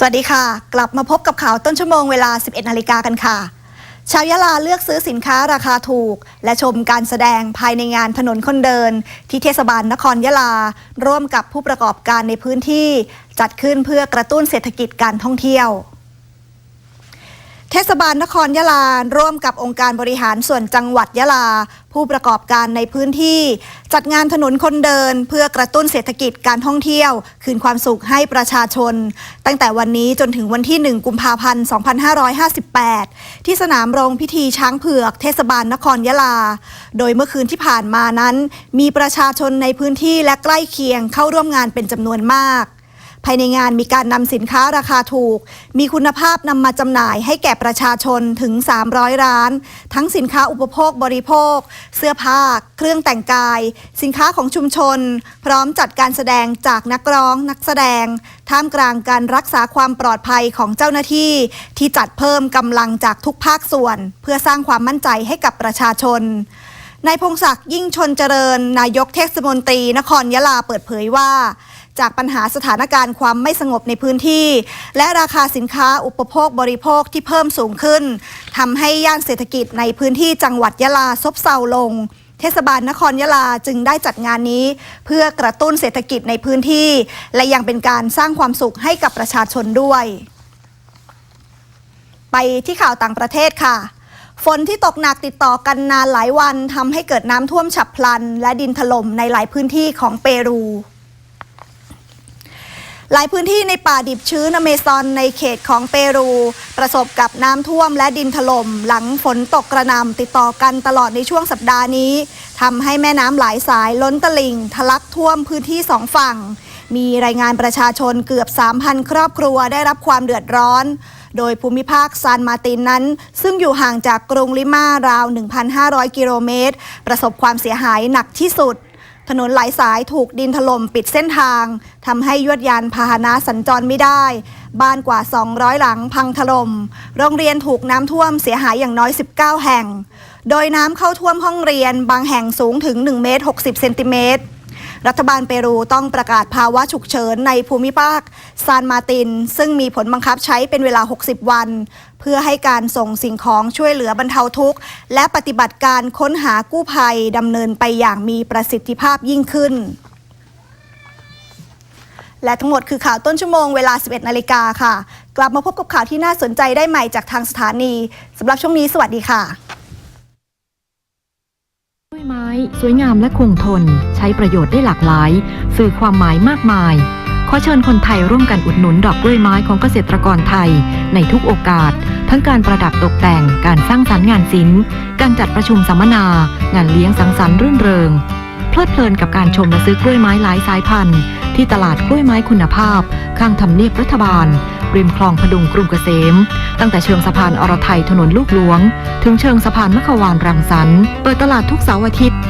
สวัสดีค่ะ กลับมาพบกับข่าวต้นชั่วโมงเวลา 11 นาฬิกากันค่ะ ชาวยะลาเลือกซื้อสินค้าราคาถูก และชมการแสดงภายในงานถนนคนเดิน ที่เทศบาลนครยะลา ร่วมกับผู้ประกอบการในพื้นที่ จัดขึ้นเพื่อกระตุ้นเศรษฐกิจการท่องเที่ยว เทศบาลนครยะลา ร่วมกับองค์การบริหารส่วนจังหวัดยะลา ผู้ประกอบการในพื้นที่ จัดงานถนนคนเดิน เพื่อกระตุ้นเศรษฐกิจการท่องเที่ยว คืนความสุขให้ประชาชน ตั้งแต่วันนี้จนถึงวันที่ 1 กุมภาพันธ์ 2558 ที่สนามโรงพิธีช้างเผือก เทศบาลนครยะลา โดยเมื่อคืนที่ผ่านมานั้น มีประชาชนในพื้นที่และใกล้เคียงเข้าร่วมงานเป็นจำนวนมาก ภายในงานมีการนำสินค้าราคาถูก มีคุณภาพนำมาจำหน่ายให้แก่ประชาชนถึง 300 ร้าน ทั้งสินค้าอุปโภคบริโภค เสื้อผ้า เครื่องแต่งกาย สินค้าของชุมชน พร้อมจัดการแสดงจากนักร้อง นักแสดง ท่ามกลางการรักษาความปลอดภัยของเจ้าหน้าที่ ที่จัดเพิ่มกำลังจากทุกภาคส่วน เพื่อสร้างความมั่นใจให้กับประชาชนนายพงศักดิ์ยิ่งชนเจริญ นายกเทศมนตรี นครยะลาเปิดเผยว่า จากปัญหาสถานการณ์ความไม่สงบในพื้นที่ และราคาสินค้าอุปโภคบริโภคที่เพิ่มสูงขึ้นทำให้ย่านเศรษฐกิจในพื้นที่จังหวัดยะลาซบเซาลง เทศบาลนครยะลาจึงได้จัดงานนี้ เพื่อกระตุ้นเศรษฐกิจในพื้นที่ และยังเป็นการสร้างความสุขให้กับประชาชนด้วย ไปที่ข่าวต่างประเทศค่ะฝนที่ตกหนักติดต่อกันนานหลายวันทำให้เกิดน้ำท่วมฉับพลัน และดินถล่มในหลายพื้นที่ของเปรู หลายพื้นที่ในป่าดิบชื้นอเมซอนในเขตของเปรู ประสบกับน้ำท่วมและดินถล่มหลังฝนตกกระหน่ำติดต่อกันตลอดในช่วงสัปดาห์นี้ทำให้แม่น้ำหลายสายล้นตลิ่ง ทะลักท่วมพื้นที่สองฝั่ง มีรายงานประชาชนเกือบ 3,000 ครอบครัวได้รับความเดือดร้อน โดยภูมิภาคซานมาตินนั้น ซึ่งอยู่ห่างจากกรุงลิมาราว 1,500 กิโลเมตร ประสบความเสียหายหนักที่สุด ถนนหลายสายถูกดินถล่มปิดเส้นทางทำให้ยวดยานพาหนะสัญจรไม่ได้ บ้านกว่า 200 หลังพังถล่มโรงเรียนถูกน้ำท่วมเสียหายอย่างน้อย 19 แห่ง โดยน้ำเข้าท่วมห้องเรียนบางแห่งสูงถึง 1 เมตร 60 เซนติเมตร รัฐบาลเปรูต้องประกาศภาวะฉุกเฉินในภูมิภาคซานมาติน ซึ่งมีผลบังคับใช้เป็นเวลา 60 วัน เพื่อให้การส่งสิ่งของช่วยเหลือบรรเทาทุกข์ และปฏิบัติการค้นหากู้ภัยดำเนินไปอย่างมีประสิทธิภาพยิ่งขึ้นและทั้งหมดคือข่าวต้นชั่วโมงเวลา 11 นาฬิกาค่ะ กลับมาพบกับข่าวที่น่าสนใจได้ใหม่จากทางสถานีสำหรับช่วงนี้สวัสดีค่ะ สวยงามและคงทน ใช้ประโยชน์ได้หลากหลาย สื่อความหมายมากมาย ขอเชิญคนไทยร่วมกันอุดหนุนดอกกล้วยไม้ของเกษตรกรไทย ในทุกโอกาส ทั้งการประดับตกแต่ง การสร้างสรรค์งานศิลป์ การจัดประชุมสัมมนา งานเลี้ยงสังสรรค์รื่นเริง เพลิดเพลินกับการชมและซื้อกล้วยไม้หลายสายพันธุ์ ที่ตลาดกล้วยไม้คุณภาพ ข้างทำเนียบรัฐบาล ริมคลองพดุงกรุงเกษม ตั้งแต่เชิงสะพานอรไทยถนนลูกหลวง ถึงเชิงสะพานมะขวานรังสรรค์เปิดตลาดทุกเสาร์อาทิตย์